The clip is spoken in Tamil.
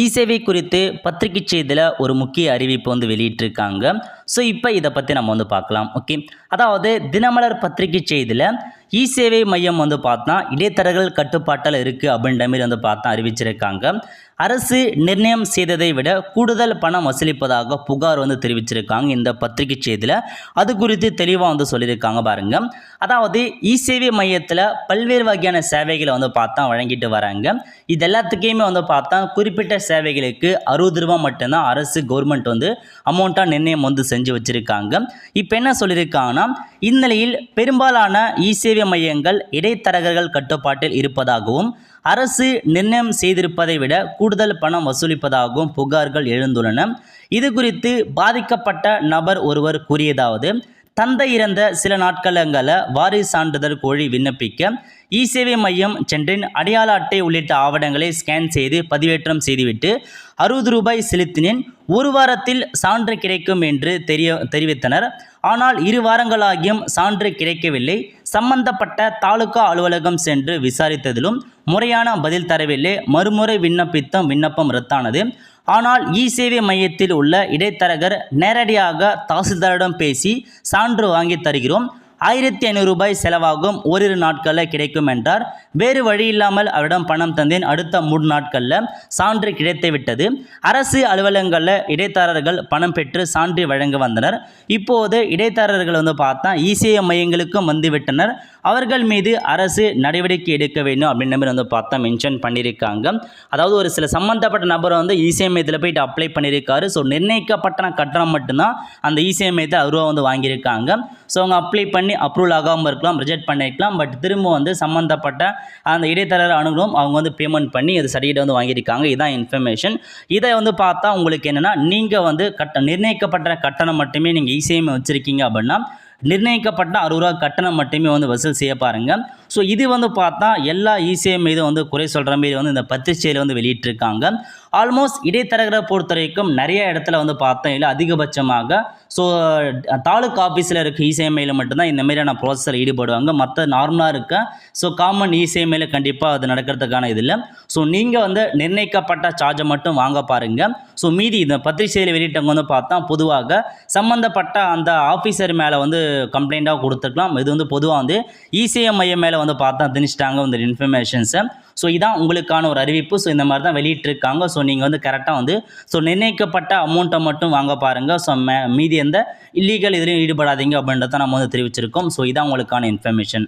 இ சேவை குறித்து பத்திரிகை செய்தியில் ஒரு முக்கிய அறிவிப்பு வந்து வெளியிட்டிருக்காங்க. ஸோ இப்போ இதை பற்றி நம்ம வந்து பார்க்கலாம். ஓகே அதாவது தினமலர் பத்திரிகை செய்தியில் இ சேவை மையம் வந்து பார்த்தா இடைத்தரகர்கள் கட்டுப்பாட்டில் இருக்குது அப்படின்ற மாதிரி வந்து பார்த்தா அறிவிச்சிருக்காங்க. அரசு நிர்ணயம் செய்ததை விட கூடுதல் பணம் வசூலிப்பதாக புகார் வந்து தெரிவிச்சிருக்காங்க இந்த பத்திரிகை செய்தியில். அது குறித்து தெளிவாக வந்து சொல்லியிருக்காங்க பாருங்க. அதாவது இ சேவை மையத்தில் பல்வேறு வகையான சேவைகளை வந்து பார்த்தா வழங்கிட்டு வராங்க. இது எல்லாத்துக்குமே வந்து பார்த்தா குறிப்பிட்ட சேவைகளுக்கு அறுபது ரூபா மட்டும்தான் அரசு கவர்மெண்ட் வந்து அமௌண்ட்டாக நிர்ணயம் வந்து செஞ்சு வச்சுருக்காங்க. இப்போ என்ன சொல்லியிருக்காங்கன்னா இந்நிலையில் பெரும்பாலான இ சேவை மையங்கள் இடைத்தரகர்கள் கட்டுப்பாட்டில் இருப்பதாகவும் அரசு நிர்ணயம் செய்திருப்பதை விட கூடுதல் பணம் வசூலிப்பதாகவும் புகார்கள் எழுந்துள்ளன. இது குறித்து பாதிக்கப்பட்ட நபர் ஒருவர் கூறியதாவது தந்தை இறந்த சில நாட்களங்களில் வாரிசு சான்றிதழ் கோழி விண்ணப்பிக்க இ சேவை மையம் சென்றேன் அடையாள அட்டை உள்ளிட்ட ஆவணங்களை ஸ்கேன் செய்து பதிவேற்றம் செய்துவிட்டு அறுபது ரூபாய் செலுத்தினேன். ஒரு வாரத்தில் சான்று கிடைக்கும் என்று தெரிய தெரிவித்தனர். ஆனால் இரு வாரங்களாகியும் சான்று கிடைக்கவில்லை. சம்பந்தப்பட்ட தாலுகா அலுவலகம் சென்று விசாரித்ததிலும் முறையான பதில் தரவில்லை. மறுமுறை விண்ணப்பித்தும் விண்ணப்பம் ரத்தானது. ஆனால் இ சேவை மையத்தில் உள்ள இடைத்தரகர் நேரடியாக தாசில்தாரிடம் பேசி சான்று வாங்கி தருகிறோம். ஆயிரத்தி ஐநூறு ரூபாய் செலவாகும் ஓரிரு நாட்களில் கிடைக்கும் என்றார். வேறு வழி இல்லாமல் அவரிடம் பணம் தந்தேன். அடுத்த மூன்று நாட்களில் சான்று கிடைத்து விட்டது. அரசு அலுவலகங்களில் இடைத்தரகர்கள் பணம் பெற்று சான்று வழங்க வந்தனர். இப்போது இடைத்தரகர்கள் வந்து பார்த்தா இசிஐ மையங்களுக்கும் வந்துவிட்டனர் அவர்கள் மீது அரசு நடவடிக்கை எடுக்க வேண்டும் அப்படின்ற மாதிரி வந்து பார்த்தா மென்ஷன் பண்ணியிருக்காங்க. அதாவது ஒரு சில சம்மந்தப்பட்ட நபர் வந்து இசிஐ மையத்தில் போயிட்டு அப்ளை பண்ணியிருக்காரு. ஸோ நிர்ணயிக்கப்பட்ட கட்டணம் மட்டும்தான் அந்த இசிஐ மையத்தை அறுபா வந்து வாங்கியிருக்காங்க. ஸோ அவங்க அப்ளை பண்ணி அப்ரூவல் ஆகாமல் இருக்கலாம் ரிஜெக்ட் பண்ணிக்கலாம் பட் திரும்ப வந்து சம்மந்தப்பட்ட அந்த இடைத்தரகர் அணுகலும் அவங்க வந்து பேமெண்ட் பண்ணி அது சர்டிஃபிகேட் வந்து வாங்கியிருக்காங்க. இதான் இன்ஃபர்மேஷன் இதை வந்து பார்த்தா உங்களுக்கு என்னென்னா நீங்கள் வந்து கட்ட நிர்ணயிக்கப்பட்ட கட்டணம் மட்டுமே நீங்கள் இசிஐஎம் வச்சுருக்கீங்க அப்படின்னா நிர்ணயிக்கப்பட்ட அறுபது ரூபா கட்டணம் மட்டுமே வந்து வசூல் செய்ய பாருங்கள் ஸோ இது வந்து பார்த்தா எல்லா இசிஐ மீதும் வந்து குறை சொல்கிற மாரி வந்து இந்த பத்திரிகையில் வந்து வெளியிட்டிருக்காங்க. ஆல்மோஸ்ட் இடைத்தரகரை பொறுத்த வரைக்கும் நிறைய இடத்துல வந்து பார்த்தோம். இல்லை அதிகபட்சமாக. ஸோ தாலுக் ஆஃபீஸில் இருக்க இசிஎம்ஐயில் மட்டும்தான் இந்த மாதிரியான ப்ராசஸில் ஈடுபடுவாங்க. மற்ற நார்மலாக இருக்க ஸோ காமன் இசிஎம்ஐயில் கண்டிப்பாக அது நடக்கிறதுக்கான இது இல்லை. ஸோ நீங்கள் வந்து நிர்ணயிக்கப்பட்ட சார்ஜை மட்டும் வாங்க பாருங்கள் ஸோ மீதி இந்த பத்திரிகையில் வெளியிட்டவங்க வந்து பார்த்தா பொதுவாக சம்மந்தப்பட்ட அந்த ஆஃபீஸர் மேலே வந்து கம்ப்ளைண்ட்டாக கொடுத்துருக்கலாம். இது வந்து பொதுவாக வந்து இசிஐ மையம் மேலே வந்து பார்த்தா திணிச்சிட்டாங்க இந்த இன்ஃபர்மேஷன்ஸை ஸோ இதான் உங்களுக்கான ஒரு அறிவிப்பு. ஸோ இந்த மாதிரி தான் வெளியிட்டிருக்காங்க. ஸோ நீங்கள் வந்து கரெக்டாக வந்து ஸோ நிர்ணயிக்கப்பட்ட அமௌண்ட்டை மட்டும் வாங்க பாருங்கள் ஸோ மே மீதி எந்த இல்லீகல் இதுலையும் ஈடுபடாதீங்க அப்படின்றத நம்ம வந்து தெரிவிச்சிருக்கோம். ஸோ இதான் உங்களுக்கான இன்ஃபர்மேஷன்